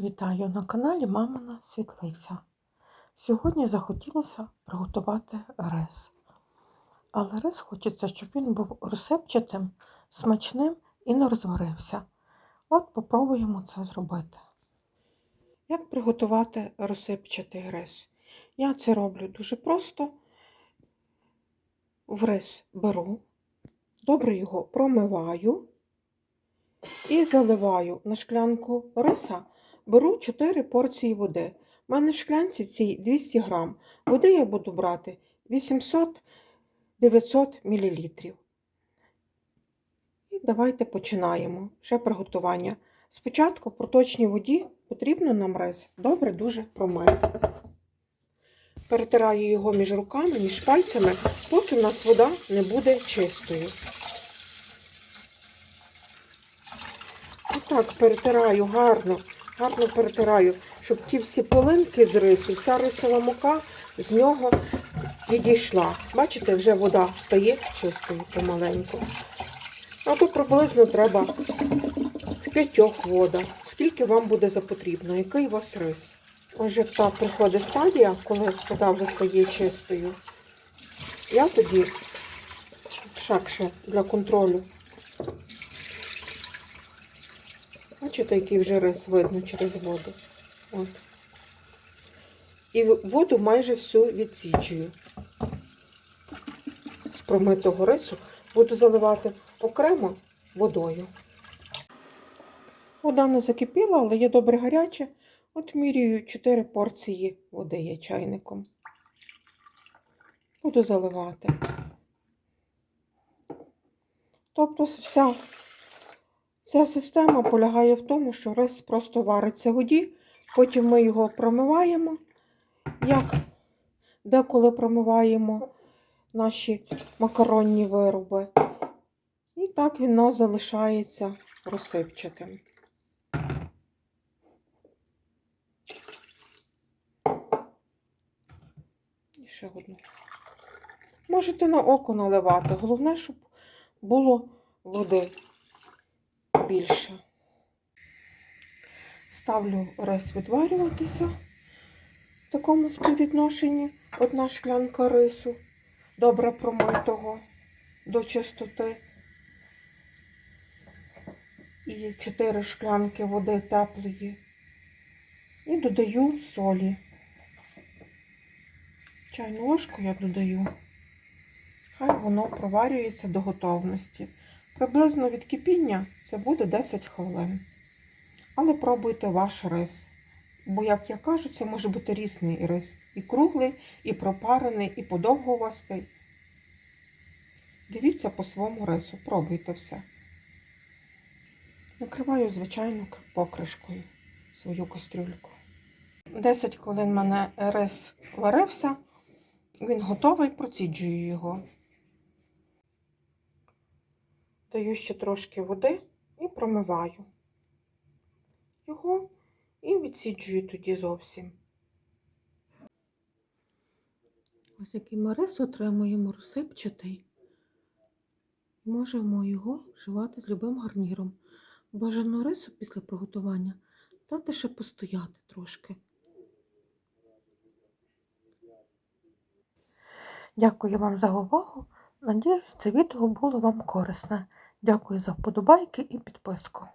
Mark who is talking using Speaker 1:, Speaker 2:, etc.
Speaker 1: Вітаю на каналі Мамина Світлиця. Сьогодні захотілося приготувати рис. Але рис хочеться, щоб він був розсипчатим, смачним і не розварився. От попробуємо це зробити. Як приготувати розсипчатий рис? Я це роблю дуже просто. В рис беру, добре його промиваю і заливаю на шклянку риса. Беру 4 порції води. У мене в шклянці цій 200 грам. Води я буду брати 800-900 мл. І давайте починаємо ще приготування. Спочатку в проточній воді потрібно нам рис добре дуже промити. Перетираю його між руками, між пальцями, поки в нас вода не буде чистою. Отак перетираю гарно, гарно перетираю, щоб ті всі полинки з рису, вся рисова мука з нього відійшла. Бачите, вже вода стає чистою помаленьку. А то приблизно треба п'ятьох водах. Скільки вам буде запотрібно, який у вас рис. Отже, так приходить стадія, коли вода вже стає чистою. Я тоді шакше для контролю. Бачите, який вже рис видно через воду. От. І воду майже всю відсіджую. З промитого рису буду заливати окремо водою. Вода не закипіла, але є добре гаряча. От міряю 4 порції води є чайником. Буду заливати. Тобто вся Ця система полягає в тому, що рис просто вариться в воді, потім ми його промиваємо, як деколи промиваємо наші макаронні вироби. І так він у нас залишається розсипчатим. Ще одну. Можете на око наливати. Головне, щоб було води більше. Ставлю рис відварюватися в такому співвідношенні. Одна шклянка рису, добре промитого до чистоти. І 4 шклянки води теплої. І додаю солі. Чайну ложку я додаю. Хай воно проварюється до готовності. Приблизно від кипіння це буде 10 хвилин. Але пробуйте ваш рис. Бо, як я кажу, це може бути різний рис. І круглий, і пропарений, і подовгувастий. Дивіться по своєму рису, пробуйте все. Накриваю, звичайно, покришкою свою кастрюльку. 10 хвилин мене рис варився, він готовий, проціджую його. Даю ще трошки води і промиваю його і відсіджую тоді зовсім. Ось який ми рис отримуємо розсипчатий. Можемо його вживати з любим гарніром. Бажано рису після приготування дати ще постояти трошки. Дякую вам за увагу. Надіюсь, це відео було вам корисне. Дякую за вподобайки і підписку.